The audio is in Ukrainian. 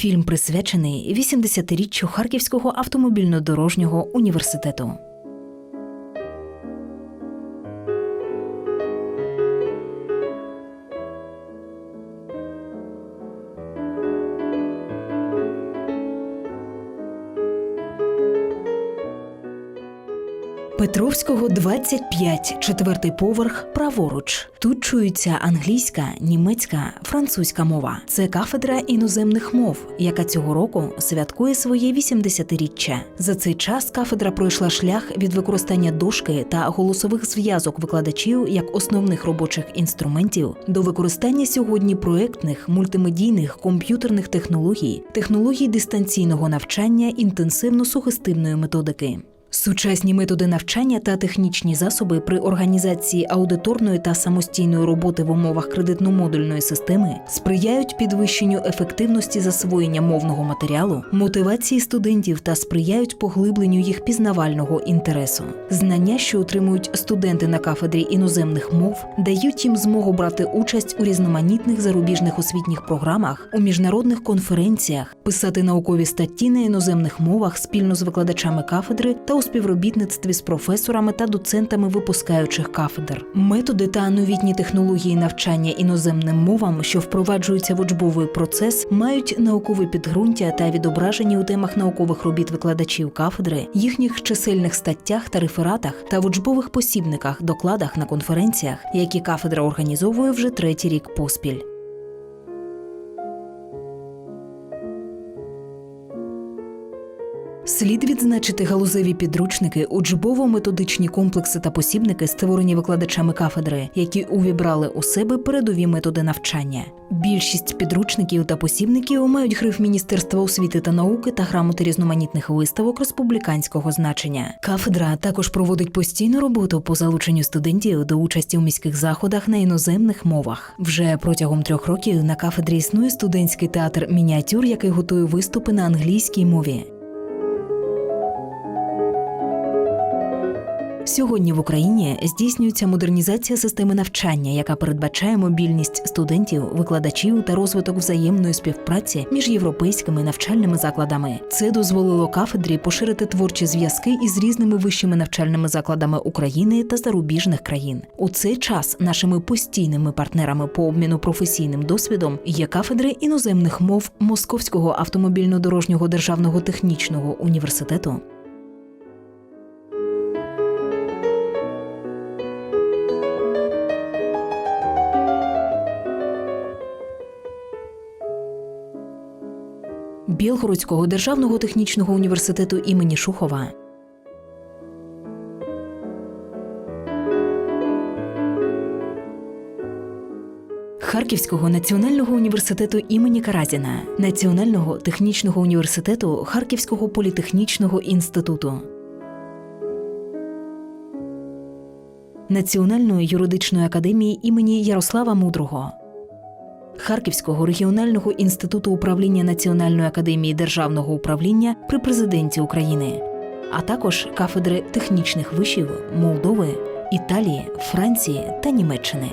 Фільм присвячений 80-річчю Харківського автомобільно-дорожнього університету. Петровського 25, четвертий поверх, праворуч. Тут чується англійська, німецька, французька мова. Це кафедра іноземних мов, яка цього року святкує своє 80-річчя. За цей час кафедра пройшла шлях від використання дошки та голосових зв'язок викладачів як основних робочих інструментів до використання сьогодні проектних, мультимедійних, комп'ютерних технологій, технологій дистанційного навчання інтенсивно-сугестивної методики. Сучасні методи навчання та технічні засоби при організації аудиторної та самостійної роботи в умовах кредитно-модульної системи сприяють підвищенню ефективності засвоєння мовного матеріалу, мотивації студентів та сприяють поглибленню їх пізнавального інтересу. Знання, що отримують студенти на кафедрі іноземних мов, дають їм змогу брати участь у різноманітних зарубіжних освітніх програмах, у міжнародних конференціях, писати наукові статті на іноземних мовах спільно з викладачами кафедри та у співробітництві з професорами та доцентами випускаючих кафедр. Методи та новітні технології навчання іноземним мовам, що впроваджуються в учбовий процес, мають наукове підґрунтя та відображені у темах наукових робіт викладачів кафедри, їхніх чисельних статтях та рефератах та в учбових посібниках, докладах на конференціях, які кафедра організовує вже третій рік поспіль. Слід відзначити галузеві підручники, учбово-методичні комплекси та посібники, створені викладачами кафедри, які увібрали у себе передові методи навчання. Більшість підручників та посібників мають гриф Міністерства освіти та науки та грамоти різноманітних виставок республіканського значення. Кафедра також проводить постійну роботу по залученню студентів до участі у міських заходах на іноземних мовах. Вже протягом трьох років на кафедрі існує студентський театр мініатюр, який готує виступи на англійській мові. Сьогодні в Україні здійснюється модернізація системи навчання, яка передбачає мобільність студентів, викладачів та розвиток взаємної співпраці між європейськими навчальними закладами. Це дозволило кафедрі поширити творчі зв'язки із різними вищими навчальними закладами України та зарубіжних країн. У цей час нашими постійними партнерами по обміну професійним досвідом є кафедри іноземних мов Московського автомобільно-дорожнього державного технічного університету. Білгородського державного технічного університету імені Шухова. Харківського національного університету імені Каразіна, Національного технічного університету Харківського політехнічного інституту. Національної юридичної академії імені Ярослава Мудрого. Харківського регіонального інституту управління Національної академії державного управління при президенті України, а також кафедри технічних вишів Молдови, Італії, Франції та Німеччини.